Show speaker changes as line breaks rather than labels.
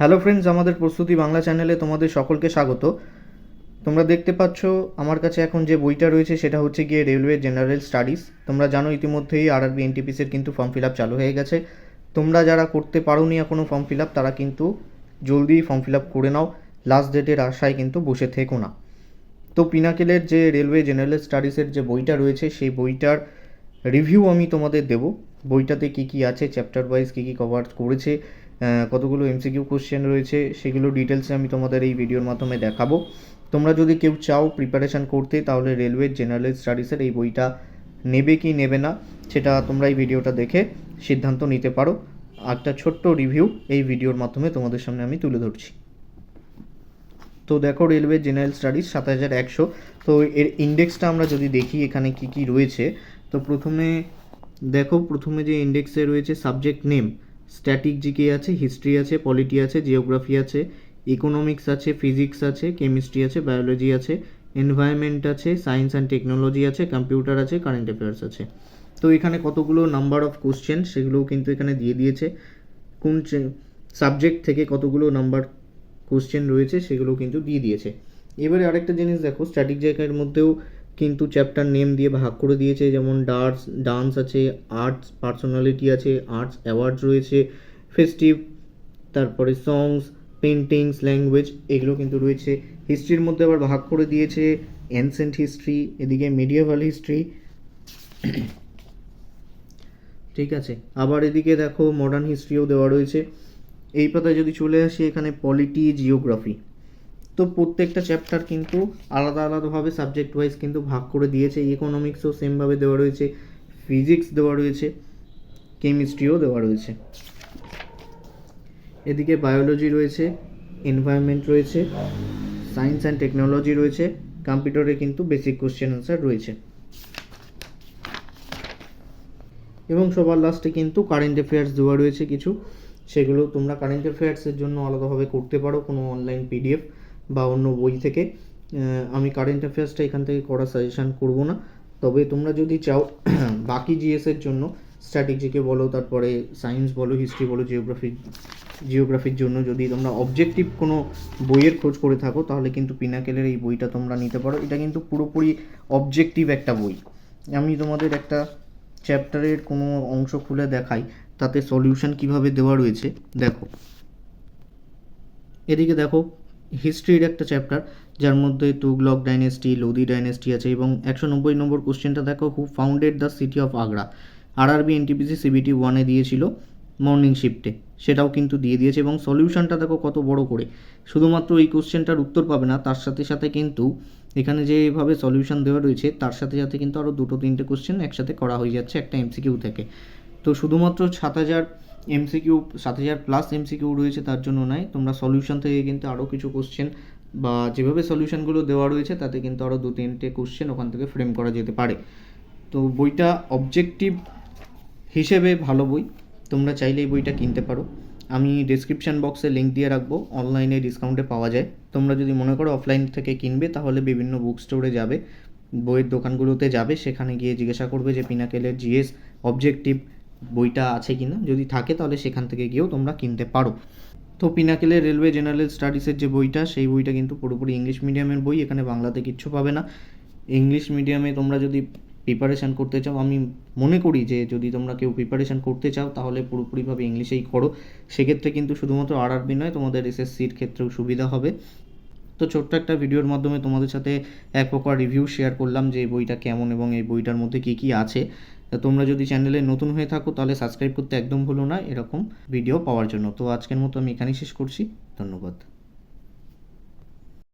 Hello friends আমাদের প্রস্তুতি বাংলা চ্যানেলে তোমাদের সকলকে স্বাগত। তোমরা দেখতে পাচ্ছ, আমার কাছে এখন যে বইটা রয়েছে সেটা হচ্ছে গিয়ে রেলওয়ে জেনারেল স্টাডিজ তোমরা জানো ইতিমধ্যেই আরআরবি এনটিপিসির কিন্তু ফর্ম ফিল আপ চালু হয়ে গেছে। তোমরা যারা করতে পারোনি এখনও ফর্ম ফিল আপ তারা কিন্তু জলদি ফর্ম ফিল আপ করে নাও। লাস্ট ডেটের আশায় কিন্তু বসে থেকো না। তো পিনাকেলের যে রেলওয়ে জেনারেল স্টাডিজের যে বইটা রয়েছে, সেই বইটার রিভিউ আমি তোমাদের দেব। বইটাতে কি কি আছে চ্যাপ্টার ওয়াইজ কী কী কভার করেছে কতগুলো এমসিকিউ কোশ্চেন রয়েছে, সেগুলো ডিটেলসে আমি তোমাদের এই ভিডিওর মাধ্যমে দেখাবো। তোমরা যদি কেউ চাও প্রিপারেশান করতে, তাহলে রেলওয়ে জেনারেল স্টাডিজের এই বইটা নেবে কি নেবে না, সেটা তোমরা এই ভিডিওটা দেখে সিদ্ধান্ত নিতে পারো। একটা ছোট্ট রিভিউ এই ভিডিওর মাধ্যমে তোমাদের সামনে আমি তুলে ধরছি। তো দেখো রেলওয়ে জেনারেল স্টাডিজ সাত হাজার একশো। তো এর ইন্ডেক্সটা আমরা যদি দেখি, এখানে কি কি রয়েছে, তো প্রথমে দেখো, প্রথমে যে ইন্ডেক্সে রয়েছে সাবজেক্ট নেম স্ট্যাটিক জিকে আছে, হিস্ট্রি আছে, পলিটি আছে, জিওগ্রাফি আছে, ইকোনমিক্স আছে, ফিজিক্স আছে, কেমিস্ট্রি আছে, বায়োলজি আছে, এনভায়রনমেন্ট আছে, সায়েন্স অ্যান্ড টেকনোলজি আছে, কম্পিউটার আছে, কারেন্ট অ্যাফেয়ার্স আছে। তো এখানে কতগুলো নাম্বার অফ কোশ্চেন সেগুলোও কিন্তু এখানে দিয়ে দিয়েছে। কোন সাবজেক্ট থেকে কতগুলো নাম্বার কোশ্চেন রয়েছে সেগুলো কিন্তু দিয়ে দিয়েছে। এবারে আরেকটা জিনিস দেখো, স্ট্যাটিক জায়গার মধ্যেও কিন্তু চ্যাপ্টার নেম দিয়ে ভাগ করে দিয়েছে, যেমন ডান্স ডান্স আছে আর্টস পার্সোনালিটি আছে আর্টস অ্যাওয়ার্ডস রয়েছে ফেস্টিভ তারপরে সংস পেন্টিংস ল্যাঙ্গুয়েজ এগুলো কিন্তু রয়েছে। হিস্ট্রির মধ্যে আবার ভাগ করে দিয়েছে অ্যানসেন্ট হিস্ট্রি এদিকে মিডিয়াভাল হিস্ট্রি ঠিক আছে, আবার এদিকে দেখো মডার্ন হিস্ট্রিও দেওয়া রয়েছে। এই পাতায় যদি চলে আসি, এখানে পলিটি জিওগ্রাফি তো প্রত্যেকটা চ্যাপ্টার কিন্তু আলাদা আলাদাভাবে সাবজেক্ট ওয়াইজ কিন্তু ভাগ করে দিয়েছে। ইকোনমিক্সও সেমভাবে দেওয়া রয়েছে ফিজিক্স দেওয়া রয়েছে কেমিস্ট্রিও দেওয়া রয়েছে। এদিকে বায়োলজি রয়েছে এনভায়রনমেন্ট রয়েছে সায়েন্স অ্যান্ড টেকনোলজি রয়েছে কম্পিউটারে কিন্তু বেসিক কোশ্চেন আনসার রয়েছে। এবং সবার লাস্টে কিন্তু কারেন্ট অ্যাফেয়ার্স দেওয়া রয়েছে কিছু। সেগুলো তোমরা কারেন্ট অ্যাফেয়ার্সের জন্য আলাদাভাবে করতে পারো, কোনো অনলাইন পিডিএফ বা অন্য বই থেকে আমি কারেন্ট অ্যাফেয়ার্সটা এখান থেকে করার সাজেশান করব না। তবে তোমরা যদি চাও, বাকি জিএসের জন্য স্ট্র্যাটেজিকে বলো, তারপরে সায়েন্স বলো হিস্ট্রি বলো জিওগ্রাফি জিওগ্রাফির জন্য যদি তোমরা অবজেক্টিভ কোনো বইয়ের খোঁজ করে থাকো, তাহলে কিন্তু পিনাকেলের এই বইটা তোমরা নিতে পারো। এটা কিন্তু পুরোপুরি অবজেক্টিভ একটা বই। আমি তোমাদের একটা চ্যাপ্টারের কোনো অংশ খুলে দেখাই, তাতে সলিউশন কীভাবে দেওয়া রয়েছে, দেখো। এদিকে দেখো হিস্ট্রির একটা চ্যাপ্টার যার মধ্যে তুগলক ডাইনেস্টি লোদি ডাইনেস্টি আছে এবং একশো নব্বই নম্বর কোশ্চেনটা দেখো who founded the city of Agra RRB NTPC CBT ওয়ানে দিয়েছিল মর্নিং শিফটে সেটাও কিন্তু দিয়ে দিয়েছে এবং সলিউশনটা দেখো কত বড় করে। শুধুমাত্র এই কোশ্চেনটার উত্তর পাবে না, তার সাথে সাথে কিন্তু এখানে যেভাবে সলিউশন দেওয়া রয়েছে, তার সাথে সাথে কিন্তু আরও দুটো তিনটে কোশ্চেন একসাথে করা হয়ে যাচ্ছে একটা এমসিকিউ থেকে। তো শুধুমাত্র সাত হাজার এমসিকিউ সাত হাজার প্লাস এমসিকিউ রয়েছে, তার জন্য নয়। তোমরা সলিউশন থেকে কিন্তু আরও কিছু কোশ্চেন বা যেভাবে সলিউশনগুলো দেওয়া রয়েছে, তাতে কিন্তু আরও দু তিনটে কোশ্চেন ওখান থেকে ফ্রেম করা যেতে পারে। তো বইটা অবজেক্টিভ হিসেবে ভালো বই। তোমরা চাইলে এই বইটা কিনতে পারো। আমি ডিসক্রিপশান বক্সে লিঙ্ক দিয়ে রাখব অনলাইনে ডিসকাউন্টে পাওয়া যায়। তোমরা যদি মনে করো অফলাইন থেকে কিনবে, তাহলে বিভিন্ন বুক স্টোরে যাবে, বইয়ের দোকানগুলোতে যাবে, সেখানে গিয়ে জিজ্ঞাসা করবে যে পিনাকেলের জিএস অবজেক্টিভ বইটা আছে কি না যদি থাকে তাহলে সেখান থেকে গিয়েও তোমরা কিনতে পারো। তো পিনাকেলের রেলওয়ে জেনারেল স্টাডিজের যে বইটা, সেই বইটা কিন্তু পুরোপুরি ইংলিশ মিডিয়ামের বই, এখানে বাংলাতে কিচ্ছু পাবে না। ইংলিশ মিডিয়ামে তোমরা যদি প্রিপারেশান করতে চাও, আমি মনে করি যে যদি তোমরা কেউ প্রিপারেশান করতে চাও, তাহলে পুরোপুরিভাবে ইংলিশেই করো। সেক্ষেত্রে কিন্তু শুধুমাত্র আরআরবি নয়, তোমাদের এসএসসির ক্ষেত্রেও সুবিধা হবে। তো ছোট্ট একটা ভিডিওর মাধ্যমে তোমাদের সাথে এক প্রকার রিভিউ শেয়ার করলাম যে এই বইটা কেমন এবং এই বইটার মধ্যে কী কী আছে। তোমরা যদি চ্যানেলে নতুন হয়ে থাকো, তাহলে সাবস্ক্রাইব করতে একদম ভুলো না। এরকম ভিডিও পাওয়ার জন্য। তো আজকের মতো আমি এখানেই শেষ করছি। ধন্যবাদ।